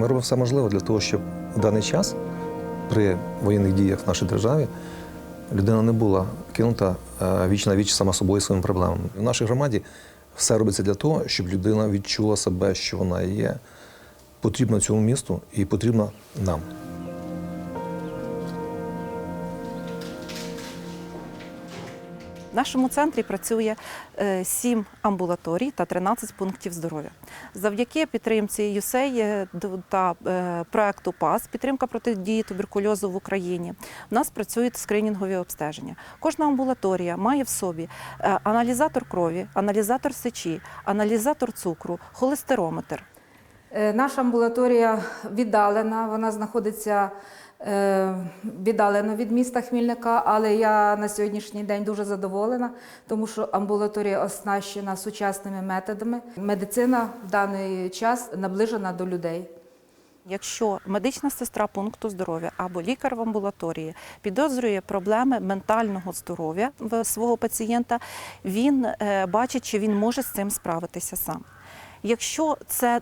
Ми робимо все можливе для того, щоб в даний час при воєнних діях в нашій державі людина не була кинута е, віч на віч сама собою своїми проблемами. В нашій громаді все робиться для того, щоб людина відчула себе, що вона є, потрібна цьому місту і потрібна нам. В нашому центрі працює е, 7 амбулаторій та 13 пунктів здоров'я. Завдяки підтримці ЮСЕЙ е, та е, проекту ПАС підтримка протидії туберкульозу в Україні. У нас працюють скринінгові обстеження. Кожна амбулаторія має в собі е, аналізатор крові, аналізатор сечі, аналізатор цукру, холестерометр. Е, Наша амбулаторія віддалена, вона знаходиться е, віддалено від міста Хмільника, але я на сьогоднішній день дуже задоволена, тому що амбулаторія оснащена сучасними методами. Медицина в даний час наближена до людей. Якщо медична сестра пункту здоров'я або лікар в амбулаторії підозрює проблеми ментального здоров'я свого пацієнта, він е, бачить, чи він може з цим справитися сам. Якщо це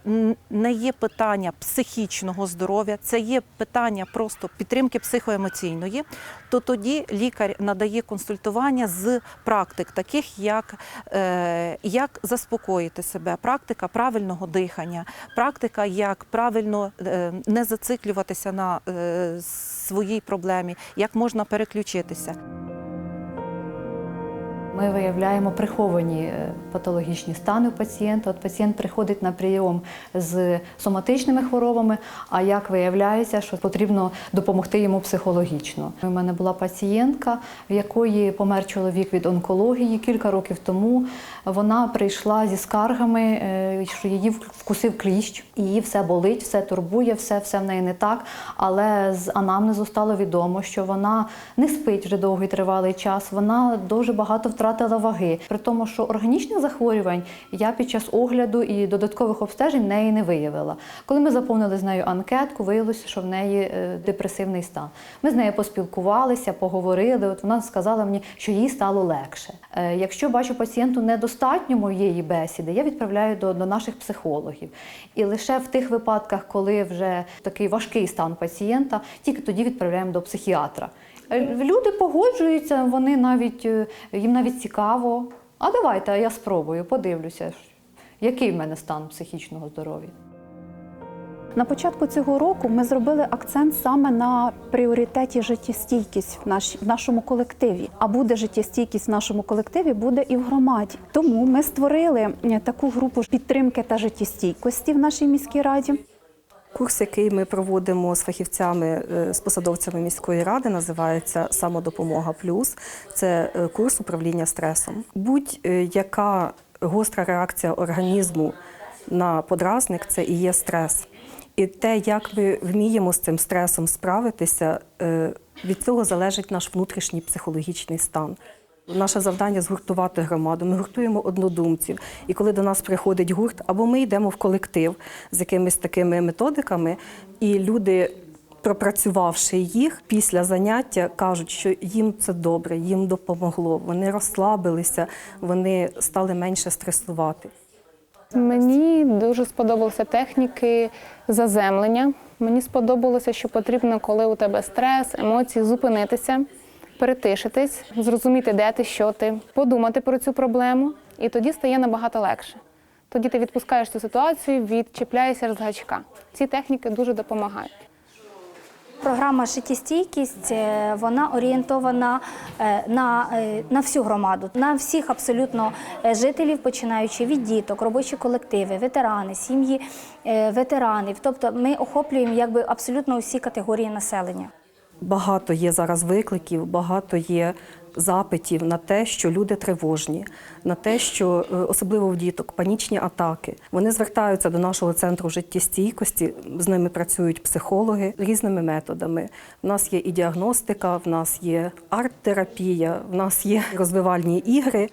не є питання психічного здоров'я, це є питання просто підтримки психоемоційної, то тоді лікар надає консультування з практик, таких як е, як заспокоїти себе, практика правильного дихання, практика, як правильно е, не зациклюватися на е, своїй проблемі, як можна переключитися. Ми виявляємо приховані е, патологічні стани у пацієнта. От пацієнт приходить на прийом з соматичними хворобами, а як виявляється, що потрібно допомогти йому психологічно. У мене була пацієнтка, в якої помер чоловік від онкології кілька років тому. Вона прийшла зі скаргами, е, що її вкусив кліщ, її все болить, все турбує, все, все в неї не так. Але з анамнезу стало відомо, що вона не спить вже довгий тривалий час. Вона дуже багато втратила ваги. При тому, що органічних захворювань я під час огляду і додаткових обстежень неї не виявила. Коли ми заповнили з нею анкетку, виявилося, що в неї е, депресивний стан. Ми з нею поспілкувалися, поговорили. От вона сказала мені, що їй стало легше. Е, Якщо бачу пацієнту недостатньо моєї бесіди, я відправляю до, до наших психологів. І лише в тих випадках, коли вже такий важкий стан пацієнта, тільки тоді відправляємо до психіатра. Е, Люди погоджуються, вони навіть е, їм навіть цікаво. А давайте я спробую, подивлюся, який в мене стан психічного здоров'я. На початку цього року ми зробили акцент саме на пріоритеті життєстійкість в, наш, в нашому колективі. А буде життєстійкість в нашому колективі, буде і в громаді. Тому ми створили е, таку групу підтримки та життєстійкості в нашій міській раді. Курс, який ми проводимо з фахівцями, е, з посадовцями міської ради, називається Самодопомога Плюс. Це е, курс управління стресом. Будь-яка гостра реакція організму на подразник це і є стрес. І те, як ми вміємо з цим стресом справитися, е, від цього залежить наш внутрішній психологічний стан. Наше завдання згуртувати громаду. Ми гуртуємо однодумців. І коли до нас приходить гурт, або ми йдемо в колектив з якимись такими методиками, і люди, пропрацювавши їх після заняття, кажуть, що їм це добре, їм допомогло. Вони розслабилися, вони стали менше стресувати. Мені дуже сподобалися техніки заземлення. Мені сподобалося, що потрібно, коли у тебе стрес, емоції, зупинитися, перетишитись, зрозуміти, де ти, що ти, подумати про цю проблему, і тоді стає набагато легше. Тоді ти відпускаєш цю ситуацію, відчіпляєшся з гачка. Ці техніки дуже допомагають. Програма життєстійкість е, вона орієнтована е, на, е, на всю громаду, на всіх абсолютно жителів, починаючи від діток, робочі колективи, ветерани, сім'ї ветеранів. Тобто ми охоплюємо якби абсолютно усі категорії населення. Багато є зараз викликів, багато є запитів на те, що люди тривожні, на те, що е, особливо в діток панічні атаки. Вони звертаються до нашого центру життєстійкості. З ними працюють психологи різними методами. В нас є і діагностика, в нас є арт-терапія, в нас є розвивальні ігри.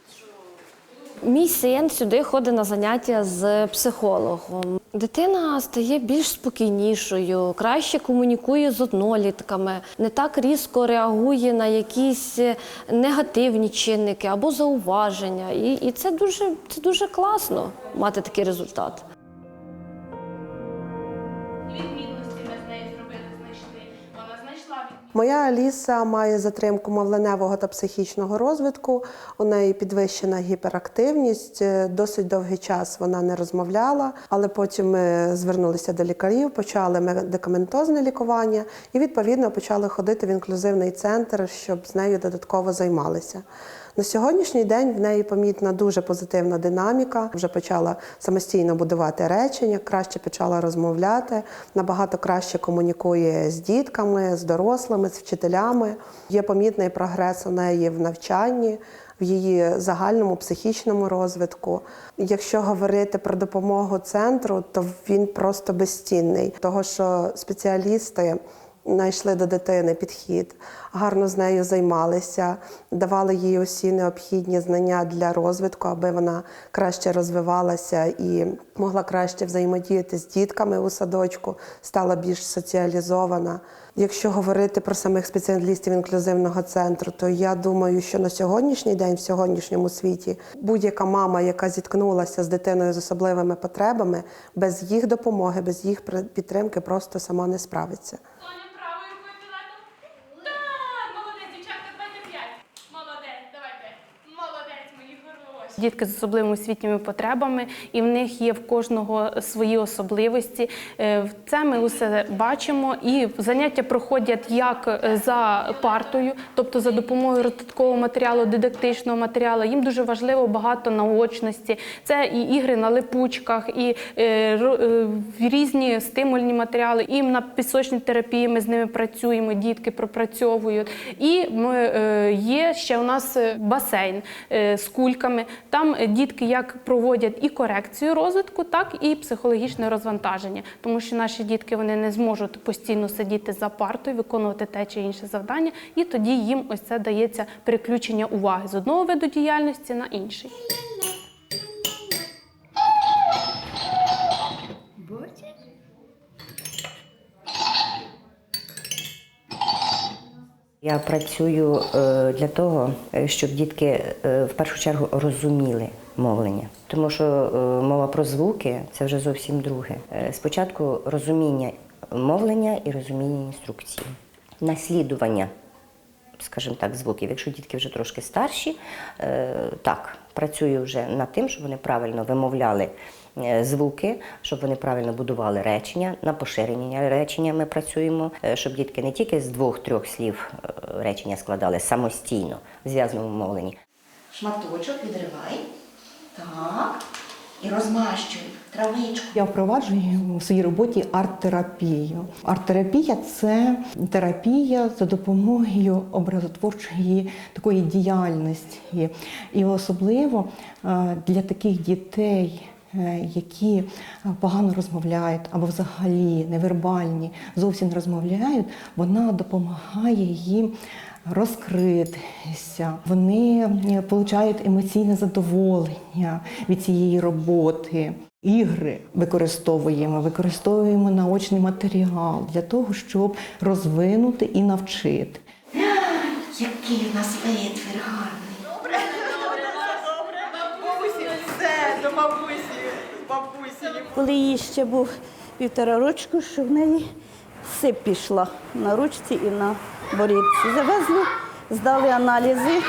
Мій син сюди ходить на заняття з психологом. Дитина стає більш спокійнішою, краще комунікує з однолітками, не так різко реагує на якісь негативні чинники або зауваження. І, і це дуже це дуже класно мати такий результат. Моя Аліса має затримку мовленевого та психічного розвитку. У неї підвищена гіперактивність. Е, Досить довгий час вона не розмовляла, але потім ми звернулися до лікарів, почали медикаментозне лікування і відповідно почали ходити в інклюзивний центр, щоб з нею додатково займалися. На сьогоднішній день в неї помітна дуже позитивна динаміка. Вже почала самостійно будувати речення, краще почала розмовляти, набагато краще комунікує з дітками, з дорослими, з вчителями. Є помітний прогрес у неї в навчанні. В її загальному психічному розвитку. Якщо говорити про допомогу центру, то він просто безцінний, того що спеціалісти знайшли до дитини підхід, гарно з нею займалися, давали їй усі необхідні знання для розвитку, аби вона краще розвивалася і могла краще взаємодіяти з дітками у садочку, стала більш соціалізована. Якщо говорити про самих спеціалістів інклюзивного центру, то я думаю, що на сьогоднішній день, в сьогоднішньому світі, будь-яка мама, яка зіткнулася з дитиною з особливими потребами, без їх допомоги, без їх підтримки, просто сама не справиться. Дітки з особливими освітніми потребами, і в них є в кожного свої особливості. Е, Це ми усе бачимо. І заняття проходять як е, за партою, тобто за допомогою додаткового матеріалу, дидактичного матеріалу. Їм дуже важливо багато наочності. Це і ігри на липучках, і е, різні стимульні матеріали. І на пісочній терапії ми з ними працюємо, дітки пропрацьовують. І ми, є ще у нас басейн з кульками. Там е, дітки як проводять і корекцію розвитку, так і психологічне розвантаження, тому що наші дітки вони не зможуть постійно сидіти за партою, виконувати те чи інше завдання, і тоді їм ось це дається переключення уваги з одного виду діяльності на інший. Я працюю е, для того, е, щоб дітки е, в першу чергу розуміли мовлення, тому що мова про звуки це вже зовсім друге. Спочатку розуміння мовлення і розуміння інструкції, наслідування, скажімо так, звуків. Якщо дітки вже трошки старші, так працюю вже над тим, щоб вони правильно вимовляли звуки, щоб вони правильно будували речення. На поширення речення ми працюємо, е, щоб дітки не тільки з двох-трьох слів е, речення складали самостійно в зв'язному мовленні. Шматочок відривай. Так. І розмащуй травичку. Я впроваджую у своїй роботі арт-терапію. Арт-терапія це терапія за допомогою образотворчої такої діяльності. І особливо е, для таких дітей. Е, Які е, погано розмовляють або взагалі невербальні, зовсім не розмовляють, вона допомагає їм розкритися. Вони е, отримують емоційне задоволення від цієї роботи. Ігри використовуємо, використовуємо наочний матеріал для того, щоб розвинути і навчити. Який у нас витвір гарний. Добре, добре, добре. Бабусі, все, до бабусі, бабусі. Коли їй ще був півтора рочку, що в неї сип пішла на ручці і на борідці. Завезли, здали аналізи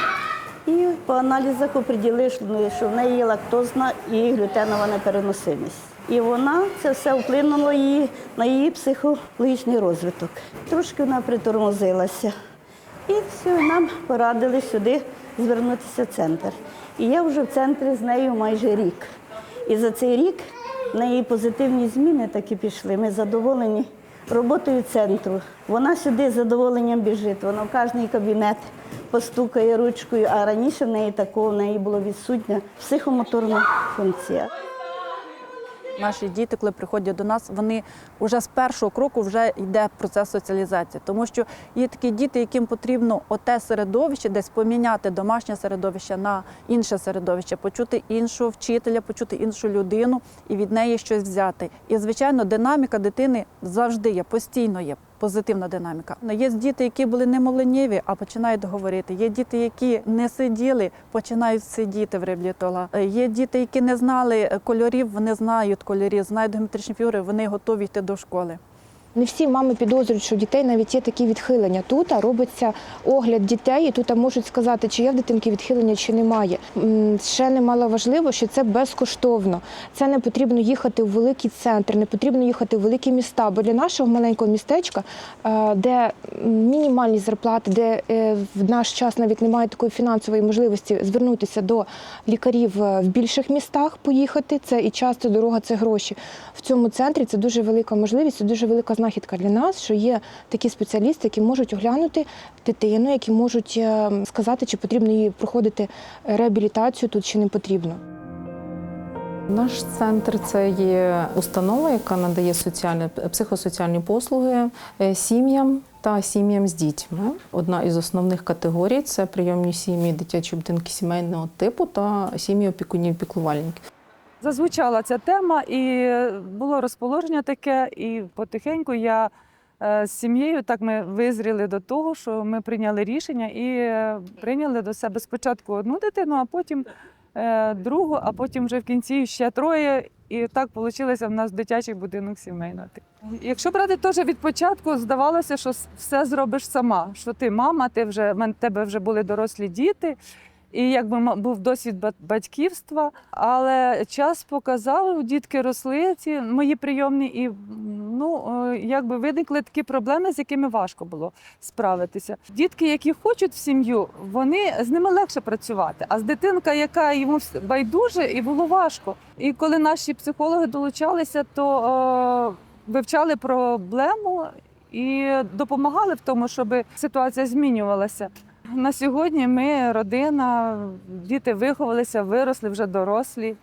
і по аналізах оприділили, що в неї лактозна і глютенова непереносимість. І вона це все вплинуло її на її психологічний розвиток. Трошки вона притормозилася. І все, нам порадили сюди звернутися в центр. І я вже в центрі з нею майже рік. І за цей рік в неї позитивні зміни такі пішли. Ми задоволені роботою центру. Вона сюди з задоволенням біжить. Вона в кожний кабінет постукає ручкою, а раніше в неї такого в неї було відсутня психомоторна функція. Наші діти, коли приходять до нас, вони вже з першого кроку вже йде процес соціалізації, тому що є такі діти, яким потрібно оте середовище, десь поміняти домашнє середовище на інше середовище, почути іншого вчителя, почути іншу людину і від неї щось взяти. І звичайно, динаміка дитини завжди є, постійно є. Позитивна динаміка. Є діти, які були немовленєві, а починають говорити. Є діти, які не сиділи, починають сидіти в реабілітолога. Є діти, які не знали кольорів, вони знають кольорів, знають геометричні фігури, вони готові йти до школи. Не всі мами підозрюють, що дітей навіть є такі відхилення. Тут робиться огляд дітей, і тут можуть сказати, чи є в дитинки відхилення, чи немає. Ще немало важливо, що це безкоштовно. Це не потрібно їхати в великий центр, не потрібно їхати в великі міста. Бо для нашого маленького містечка, де мінімальні зарплати, де е, в наш час навіть немає такої фінансової можливості звернутися до лікарів е, в більших містах, поїхати. Це і час, це дорога, це гроші. В цьому центрі це дуже велика можливість, це дуже велика знахідка для нас, що є такі спеціалісти, які можуть оглянути дитину, які можуть е, сказати, чи потрібно їй проходити реабілітацію тут, чи не потрібно. Наш центр це є установа, яка надає соціальні психосоціальні послуги е, сім'ям та сім'ям з дітьми. Одна із основних категорій це прийомні сім'ї, дитячі будинки сімейного типу та сім'ї опікунів піклувальників. Зазвучала ця тема, і було розположення таке, і потихеньку я е, з сім'єю так ми визріли до того, що ми прийняли рішення і е, прийняли до себе спочатку одну дитину, а потім е, другу, а потім вже в кінці ще троє. І так вийшло в нас дитячий будинок сімейного типу. Якщо брати теж від початку, здавалося, що все зробиш сама. Що ти мама, ти вже тебе вже були дорослі діти, і якби був досвід батьківства. Але час показав, дітки росли, ці мої прийомні, і ну е, якби виникли такі проблеми, з якими важко було справитися. Дітки, які хочуть в сім'ю, вони з ними легше працювати. А з дитинка, яка йому байдуже, і було важко. І коли наші психологи долучалися, то е, вивчали проблему і допомагали в тому, щоб ситуація змінювалася. На сьогодні ми родина, діти виховалися, виросли вже дорослі.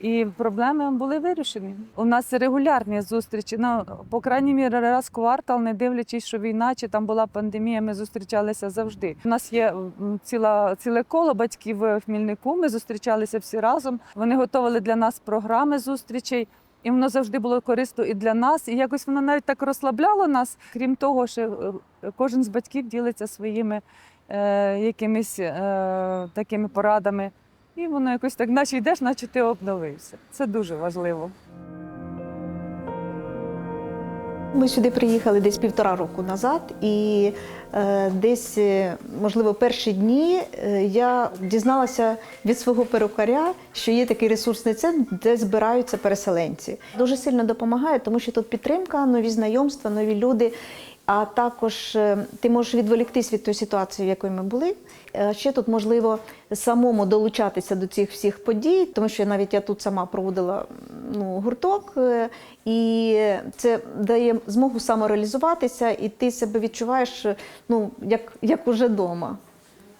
І проблеми були вирішені. У нас регулярні зустрічі. Ну, по крайній мірі, раз в квартал, не дивлячись, що війна чи там була пандемія, ми зустрічалися завжди. У нас є ціла, ціле коло батьків в Хмільнику. Ми зустрічалися всі разом. Вони готували для нас програми зустрічей. І воно завжди було корисно і для нас, і якось воно навіть так розслабляло нас. Крім того, що е, кожен з батьків ділиться своїми е, якимись е, такими порадами. І воно якось так, наче йдеш, наче ти обновився. Це дуже важливо. Ми сюди приїхали десь півтора року назад, і е, десь, е, можливо, перші дні е, я дізналася від свого перукаря, що є такий ресурсний центр, де збираються переселенці. Дуже сильно допомагає, тому що тут підтримка, нові знайомства, нові люди. А також е, ти можеш відволіктись від тої ситуації, в якої ми були. Е, Ще тут можливо самому долучатися до цих всіх подій, тому що навіть я тут сама проводила ну, гурток, е, і це дає змогу самореалізуватися, і ти себе відчуваєш ну, як, як уже вдома.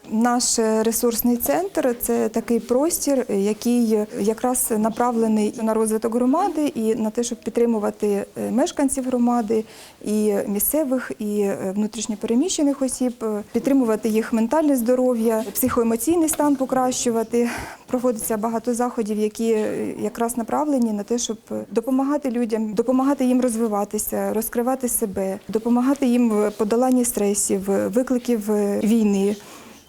Наш ресурсний центр це такий простір, який якраз направлений на розвиток громади і на те, щоб підтримувати е, мешканців громади, і місцевих, і е, внутрішньопереміщених осіб, е, підтримувати їх ментальне здоров'я, психоемоційний стан покращувати. Проводиться багато заходів, які е, якраз направлені на те, щоб допомагати людям, допомагати їм розвиватися, розкривати себе, допомагати їм в подоланні стресів, викликів е, війни.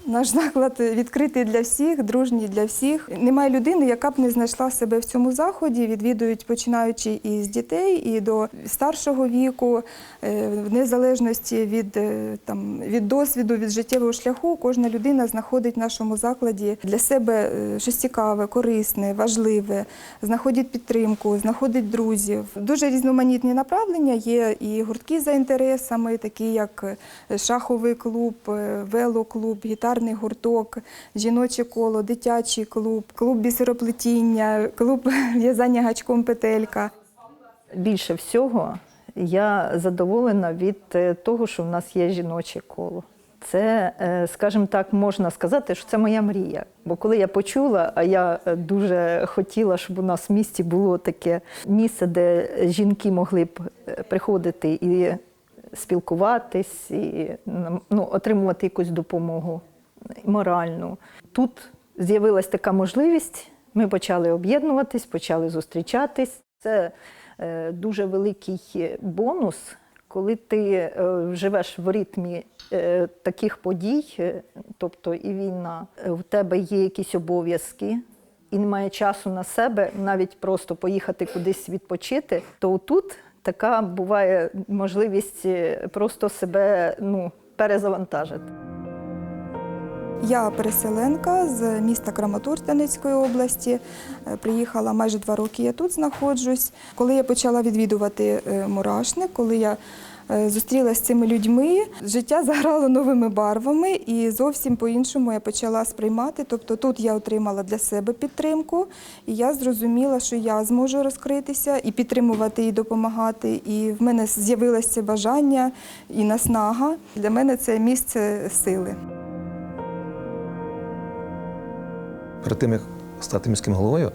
Наш заклад відкритий для всіх, дружній для всіх. Немає людини, яка б не знайшла себе в цьому заході. Відвідують починаючи із дітей і до старшого віку, Е, в незалежності від, е, там, від досвіду, від життєвого шляху. Кожна людина знаходить в нашому закладі для себе е, щось цікаве, корисне, важливе, знаходить підтримку, знаходить друзів. Дуже різноманітні направлення. Є і гуртки за інтересами, такі як шаховий клуб, велоклуб, гітарний гурток, жіноче коло, дитячий клуб, клуб бісероплетіння, клуб в'язання гачком петелька. Більше всього я задоволена від е, того, що в нас є жіноче коло. Це, е, скажімо так, можна сказати, що це моя мрія. Бо коли я почула, а я е, дуже хотіла, щоб у нас в місті було таке місце, де жінки могли б приходити і спілкуватись, і ну, отримувати якусь допомогу моральну. Тут з'явилась така можливість. Ми почали об'єднуватись, почали зустрічатись. Це е, дуже великий бонус, коли ти е, живеш в ритмі е, таких подій, тобто і війна, в тебе є якісь обов'язки. І немає часу на себе, навіть просто поїхати кудись відпочити, то тут така буває можливість просто себе ну, перезавантажити. Я переселенка з міста Краматорськ Донецької області. Е, Приїхала майже два роки. Я тут знаходжусь. Коли я почала відвідувати е, мурашник, коли я е, зустрілася з цими людьми, життя заграло новими барвами і зовсім по-іншому я почала сприймати. Тобто тут я отримала для себе підтримку, і я зрозуміла, що я зможу розкритися і підтримувати, і допомагати. І в мене з'явилося бажання і наснага. Для мене це місце сили. Перед тим, як стати міським головою,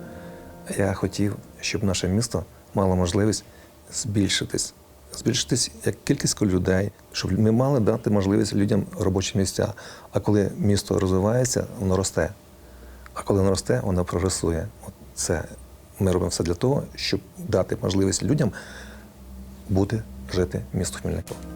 я хотів, щоб наше місто мало можливість збільшитись. Збільшитись як кількість людей, щоб ми мали дати можливість людям робочі місця. А коли місто розвивається, воно росте. А коли воно росте, воно прогресує. От це ми робимо все для того, щоб дати можливість людям бути, жити в місто Хмельникова.